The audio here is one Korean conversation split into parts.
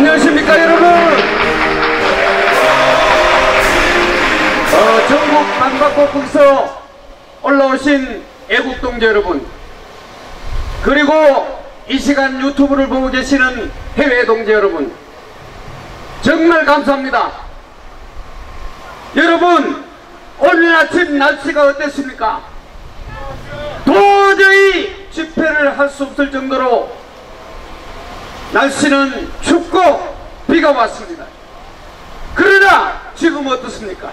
안녕하십니까 여러분? 어, 전국 방방곡곡에서 올라오신 애국동지 여러분 그리고 이 시간 유튜브를 보고 계시는 해외 동지 여러분 정말 감사합니다. 여러분 오늘 아침 날씨가 어땠습니까? 도저히 집회를 할 수 없을 정도로 날씨는 춥고 비가 왔습니다. 그러나 지금 어떻습니까?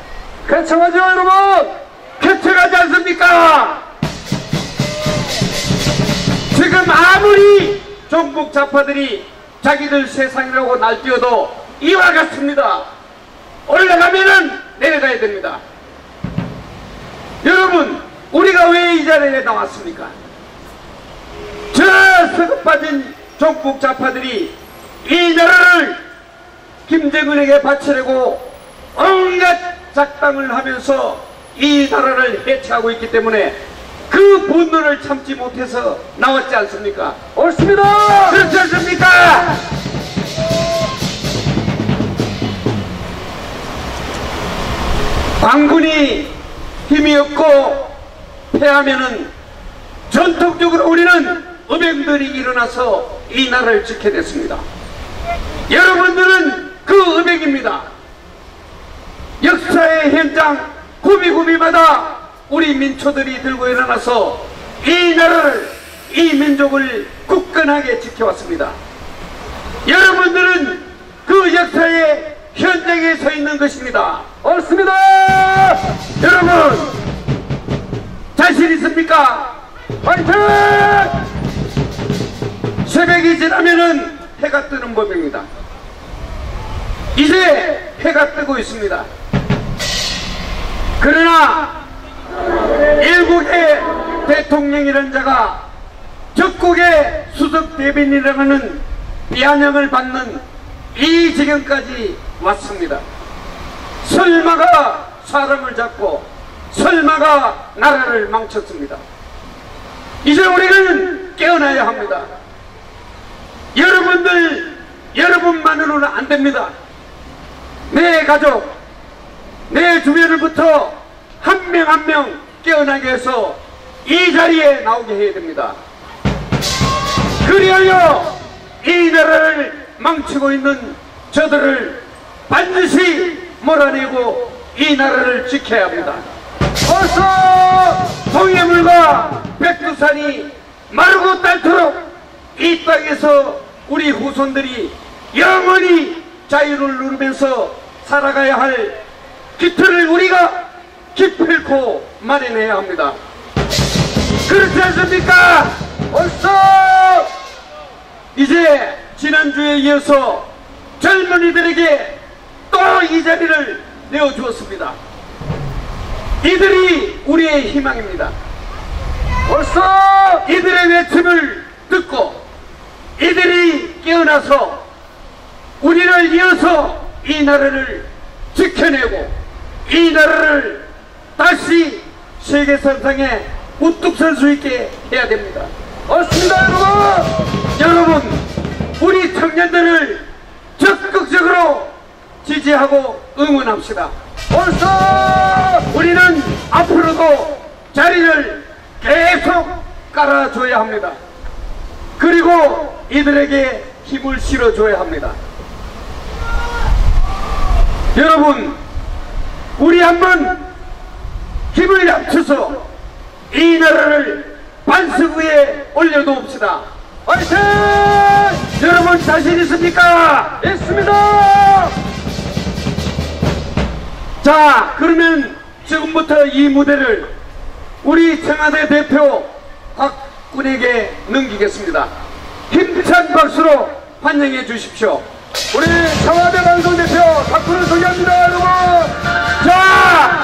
쾌청하죠 여러분? 쾌청하지 않습니까? 지금 아무리 종북 좌파들이 자기들 세상이라고 날뛰어도 이와 같습니다. 올라가면은 내려가야 됩니다. 여러분 우리가 왜 이 자리에 나왔습니까? 저 서급 빠진 종북 좌파들이 이 나라를 김정은에게 바치려고 온갖 작당을 하면서 이 나라를 해체하고 있기 때문에 그 분노를 참지 못해서 나왔지 않습니까? 옳습니다! 그렇지 않습니까? 반군이 힘이 없고 패하면은 전통적으로 우리는 음행들이 일어나서 이 나라를 지켜야 됐습니다. 여러분들은 그 음행입니다. 역사의 현장 구비구비마다 우리 민초들이 들고 일어나서 이 나라를 이 민족을 굳건하게 지켜왔습니다. 여러분들은 그 역사의 현장에 서 있는 것입니다. 옳습니다. 여러분 자신 있습니까? 화이팅! 지나면은 해가 뜨는 법입니다. 이제 해가 뜨고 있습니다. 그러나 일국의 대통령이라는 자가 적국의 수석 대변이라는 비아냥을 받는 이 지경까지 왔습니다. 설마가 사람을 잡고 설마가 나라를 망쳤습니다. 이제 우리는 깨어나야 합니다. 여러분들, 여러분만으로는 안 됩니다. 내 가족, 내 주변을부터 한 명 한 명 깨어나게 해서 이 자리에 나오게 해야 됩니다. 그리하여 이 나라를 망치고 있는 저들을 반드시 몰아내고 이 나라를 지켜야 합니다. 어서 동해물과 백두산이 마르고 닳도록 이 땅에서 우리 후손들이 영원히 자유를 누리면서 살아가야 할 기틀을 우리가 기필코 마련해야 합니다. 그렇지 않습니까? 어서 이제 지난주에 이어서 젊은이들에게 또 이 자리를 내어주었습니다. 이들이 우리의 희망입니다. 벌써 이들의 외침을 깨어나서 우리를 이어서 이 나라를 지켜내고 이 나라를 다시 세계선상에 우뚝 설 수 있게 해야 됩니다. 맞습니다 여러분! 여러분 우리 청년들을 적극적으로 지지하고 응원합시다. 벌써 우리는 앞으로도 자리를 계속 깔아줘야 합니다. 그리고 이들에게 힘을 실어줘야 합니다. 여러분, 우리 한번 힘을 합쳐서 이 나라를 반석 위에 올려놓읍시다. 화이팅! 여러분 자신 있습니까? 있습니다! 자, 그러면 지금부터 이 무대를 우리 청와대 대표 박군에게 넘기겠습니다. 힘찬 박수로 환영해 주십시오. 우리 청와대 방송대표 박훈을 소개합니다, 여러분! 자!